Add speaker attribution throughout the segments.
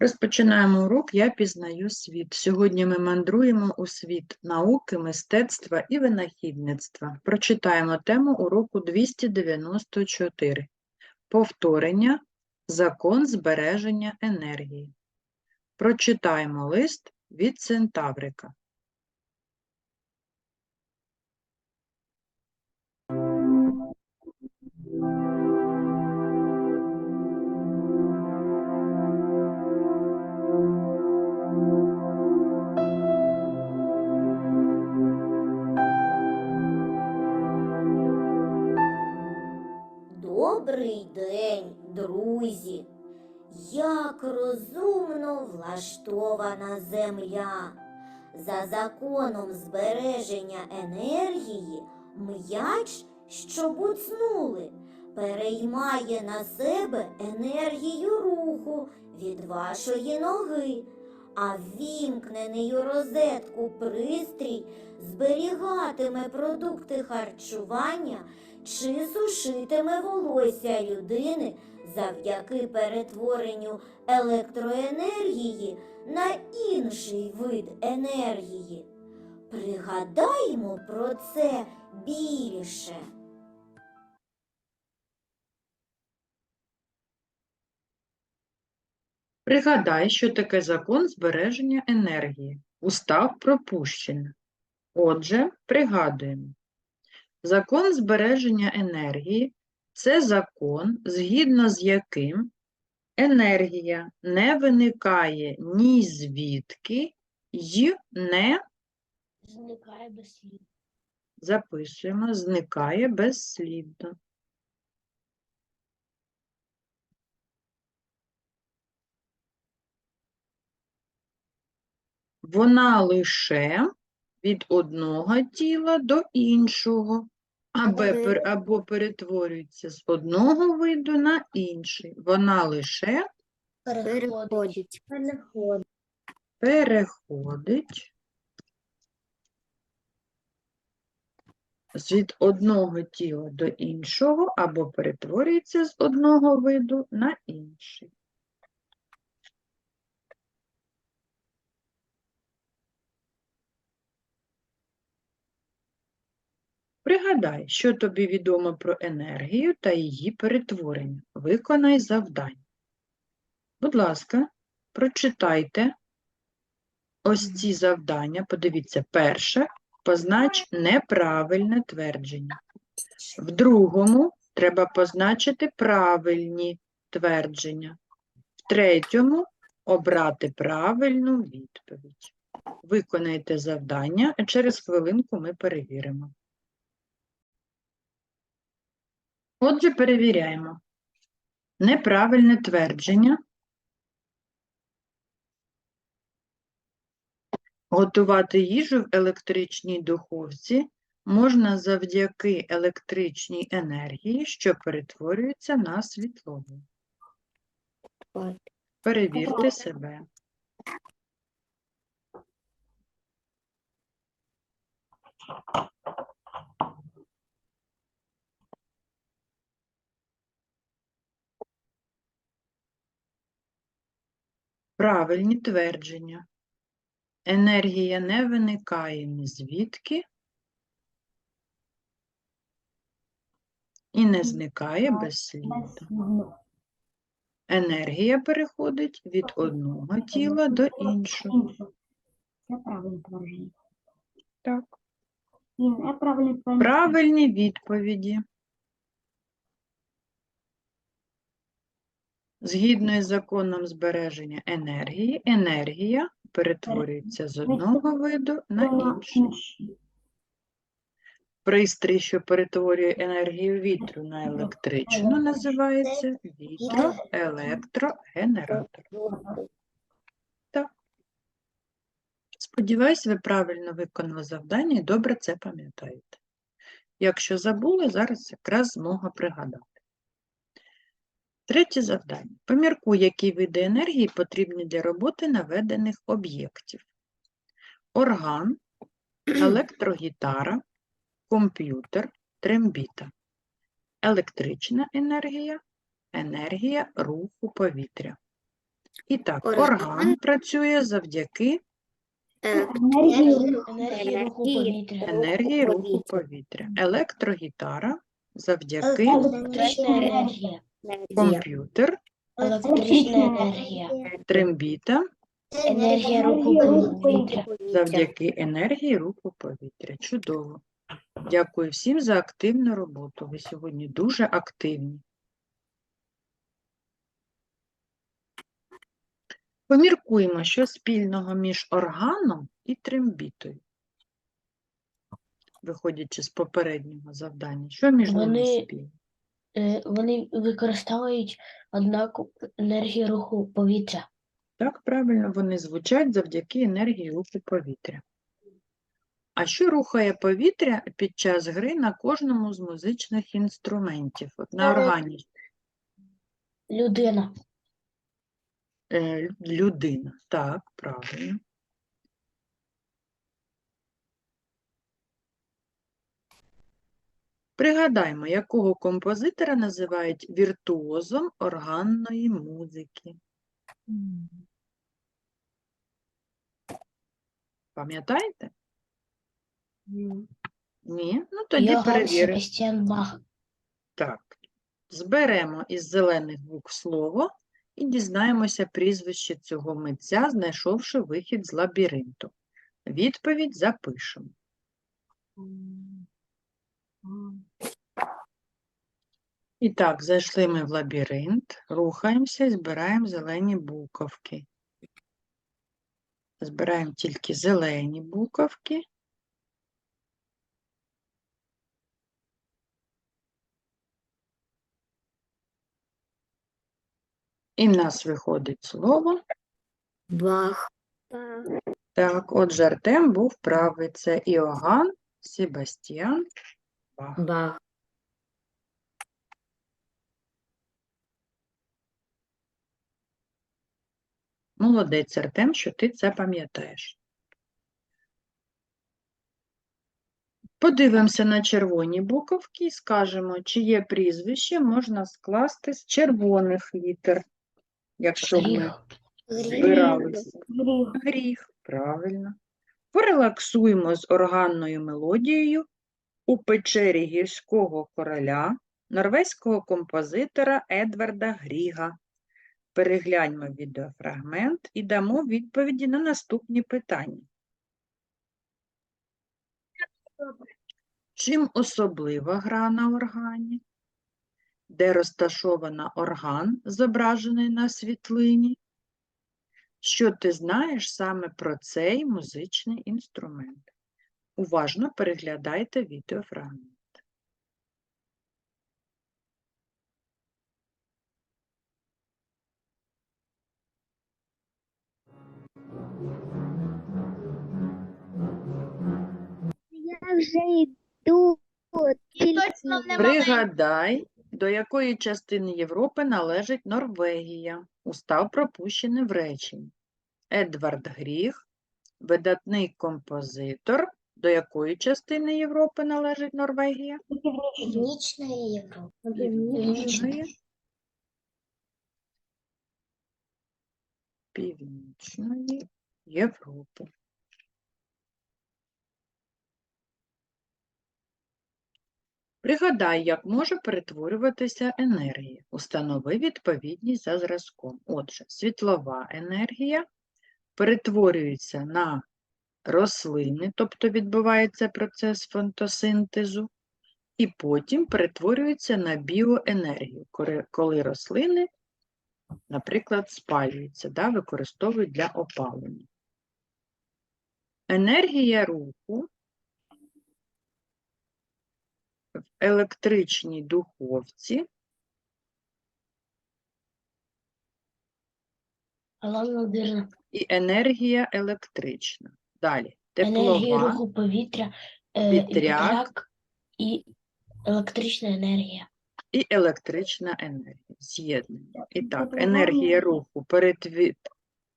Speaker 1: Розпочинаємо урок Я пізнаю світ. Сьогодні ми мандруємо у світ науки, мистецтва і винахідництва. Прочитаємо тему уроку 294. Повторення Закон збереження енергії. Прочитаємо лист від Центаврика.
Speaker 2: Земля. За законом збереження енергії м'яч, що буцнули, переймає на себе енергію руху від вашої ноги, а ввімкнений у розетку пристрій зберігатиме продукти харчування чи сушитиме волосся людини завдяки перетворенню електроенергії на інший вид енергії. Пригадаймо про це більше.
Speaker 1: Пригадай, що таке закон збереження енергії. Устав пропущено. Отже, пригадуємо. Закон збереження енергії це закон, згідно з яким енергія не виникає ні звідки й не
Speaker 3: Зникає без слів.
Speaker 1: записуємо, зникає безслідно. Вона лише від одного тіла до іншого, або, пер- або перетворюється з одного виду на інший. Вона лише
Speaker 3: Переходить.
Speaker 1: переходить з від одного тіла до іншого, або перетворюється з одного виду на інший. Пригадай, що тобі відомо про енергію та її перетворення. Виконай завдання. Будь ласка, прочитайте ось ці завдання. Подивіться, перше, познач неправильне твердження. В другому треба позначити правильні твердження. В третьому обрати правильну відповідь. Виконайте завдання, а через хвилинку ми перевіримо. Отже, перевіряємо. Неправильне твердження. Готувати їжу в електричній духовці можна завдяки електричній енергії, що перетворюється на світлову. Перевірте себе. Правильні твердження. Енергія не виникає ні звідки і не зникає безслідно. Енергія переходить від одного тіла до іншого.
Speaker 3: Це правильне твердження.
Speaker 1: Так. Правильні відповіді. Згідно із законом збереження енергії, енергія перетворюється з одного виду на інший. Пристрій, що перетворює енергію вітру на електричну, називається вітроелектрогенератор. Так. Сподіваюсь, ви правильно виконали завдання і добре це пам'ятаєте. Якщо забули, зараз якраз змога пригадати. Третє завдання. Поміркуй, які види енергії потрібні для роботи наведених об'єктів. Орган, електрогітара, комп'ютер, трембіта. Електрична енергія, енергія руху повітря. І так,
Speaker 2: Орган.
Speaker 1: орган працює завдяки
Speaker 3: Енергію
Speaker 4: Енергія руху повітря.
Speaker 1: енергії руху повітря. Електрогітара завдяки
Speaker 4: Електрична енергія.
Speaker 1: Комп'ютер,
Speaker 4: Електрична енергія.
Speaker 1: трембіта
Speaker 4: Енергія руху повітря.
Speaker 1: завдяки енергії руху повітря. Чудово. Дякую всім за активну роботу. Ви сьогодні дуже активні. Поміркуємо, що спільного між органом і трембітою. Виходячи з попереднього завдання, що між ними
Speaker 4: Вони-
Speaker 1: спільно?
Speaker 4: Е, Вони використовують однаку енергію руху повітря.
Speaker 1: Так, правильно, вони звучать завдяки енергії руху повітря. А що рухає повітря під час гри на кожному з музичних інструментів? От на
Speaker 4: Е,
Speaker 1: органі
Speaker 4: Людина.
Speaker 1: е, людина. Так, правильно. Пригадаймо, якого композитора називають віртуозом органної музики. Пам'ятаєте? Ні? Ну тоді перевіримо.
Speaker 4: Бах.
Speaker 1: Так, зберемо із зелених букв слово і дізнаємося прізвище цього митця, знайшовши вихід з лабіринту. Відповідь запишемо. І так, зайшли ми в лабіринт, рухаємося і збираємо зелені буковки. Збираємо тільки зелені буковки. І в нас виходить слово.
Speaker 2: Бах.
Speaker 1: Так, отже, Артем був правий. Це Іоганн Себастьян Бах.
Speaker 2: Бах.
Speaker 1: Молодець, Артем, що ти це пам'ятаєш. Подивимося на червоні буковки і скажемо, чиє прізвище можна скласти з червоних літер, якщо ми збиралися.
Speaker 3: гріх.
Speaker 1: Гріх, правильно. Порелаксуємо з органною мелодією у печері гірського короля норвезького композитора Едварда Гріга. Перегляньмо відеофрагмент і дамо відповіді на наступні питання. Чим особлива гра на органі? Де розташована орган, зображений на світлині? Що ти знаєш саме про цей музичний інструмент? Уважно переглядайте відеофрагмент.
Speaker 5: Вже йду.
Speaker 1: Пригадай, до якої частини Європи належить Норвегія. Устав пропущений в реченні. Едвард Гріх, видатний композитор. До якої частини Європи належить Норвегія?
Speaker 2: Північна Європа.
Speaker 1: Північної. Північної Європи. Пригадай, як може перетворюватися енергія. Установи відповідність за зразком. Отже, світлова енергія перетворюється на рослини, тобто відбувається процес фотосинтезу, і потім перетворюється на біоенергію, коли- рослини, наприклад, спалюються, да, використовують для опалення. Енергія руху в електричній духовці і енергія електрична. Далі.
Speaker 4: Енергія руху повітря, е,
Speaker 1: Вітряк.
Speaker 4: вітряк і електрична енергія.
Speaker 1: і електрична енергія. З'єднання. І так, енергія
Speaker 3: енергія.
Speaker 1: руху перетві-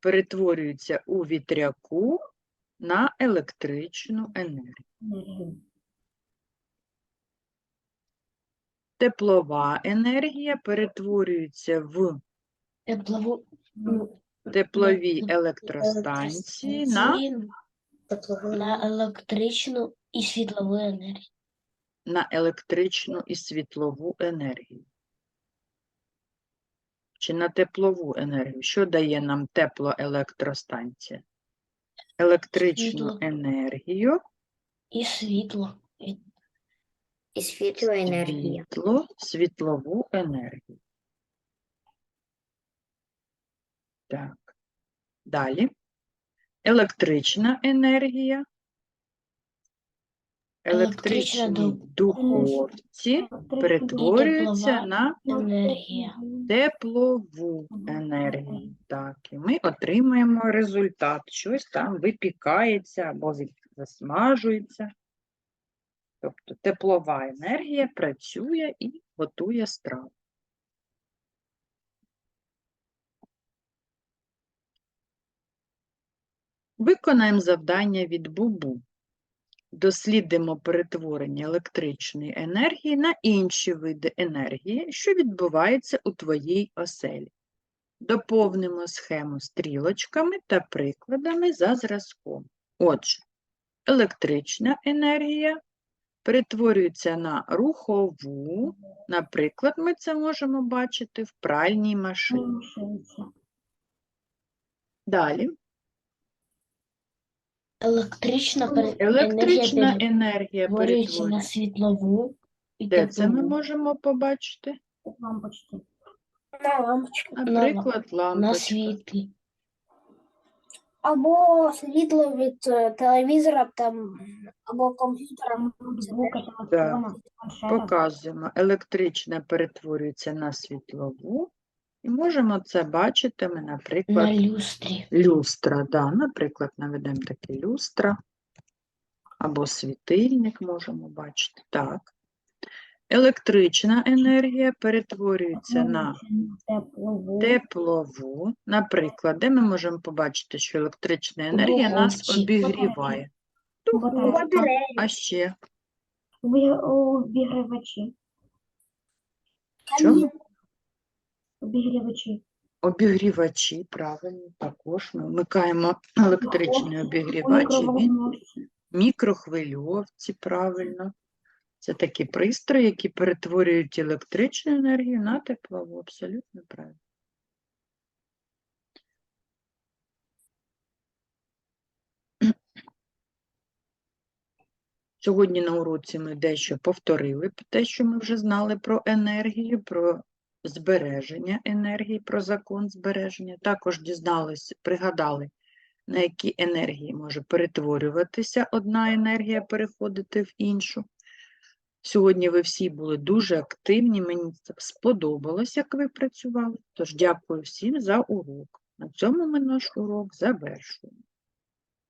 Speaker 1: перетворюється у вітряку на електричну енергію. Теплова енергія перетворюється в
Speaker 4: Теплову,
Speaker 1: теплові електростанції на,
Speaker 4: на електричну і світлову енергію.
Speaker 1: на електричну і світлову енергію. Чи на теплову енергію? Що дає нам теплоелектростанція? Електричну
Speaker 4: Світло.
Speaker 1: енергію,
Speaker 4: І світло. І
Speaker 2: світло енергія.
Speaker 1: світло, світлову енергію. Так. Далі. Електрична енергія. Електричні
Speaker 4: ду-
Speaker 1: духовці перетворюються на
Speaker 4: енергія.
Speaker 1: теплову енергію. Так, і ми отримаємо результат. Щось там випікається або засмажується. Тобто теплова енергія працює і готує страву. Виконаємо завдання від Бубу. Дослідимо перетворення електричної енергії на інші види енергії, що відбувається у твоїй оселі. Доповнимо схему стрілочками та прикладами за зразком. Отже, електрична енергія перетворюється на рухову. Наприклад, ми це можемо бачити в пральній машині. Далі.
Speaker 4: Електрична
Speaker 1: Електрична
Speaker 4: енергія
Speaker 1: енергія
Speaker 4: перетворюється на світлову і
Speaker 1: Де це ми можемо побачити?
Speaker 5: На лампочку.
Speaker 1: Наприклад,
Speaker 4: На світлі.
Speaker 5: Або світло від е, телевізора там, або комп'ютера, звука, телефона.
Speaker 1: Показуємо. Електрична перетворюється на світлову. І можемо це бачити ми,
Speaker 4: На
Speaker 1: наприклад,
Speaker 4: люстрі.
Speaker 1: люстра. Да, наприклад, наведемо таке люстра. Або світильник можемо бачити. Так. Електрична енергія перетворюється на
Speaker 5: Теплову.
Speaker 1: Наприклад, де ми можемо побачити, що електрична енергія нас обігріває. А ще
Speaker 5: Обігрівачі.
Speaker 1: що?
Speaker 5: Обігрівачі.
Speaker 1: Обігрівачі, правильно, також ми вмикаємо електричний обігрівач, мікрохвильовці, правильно. Це такі пристрої, які перетворюють електричну енергію на теплову, абсолютно правильно. Сьогодні на уроці ми дещо повторили те, що ми вже знали про енергію, про збереження енергії, про закон збереження. Також дізналися, пригадали, на які енергії може перетворюватися одна енергія, переходити в іншу. Сьогодні ви всі були дуже активні, мені це сподобалось, як ви працювали. Тож дякую всім за урок. На цьому ми наш урок завершуємо.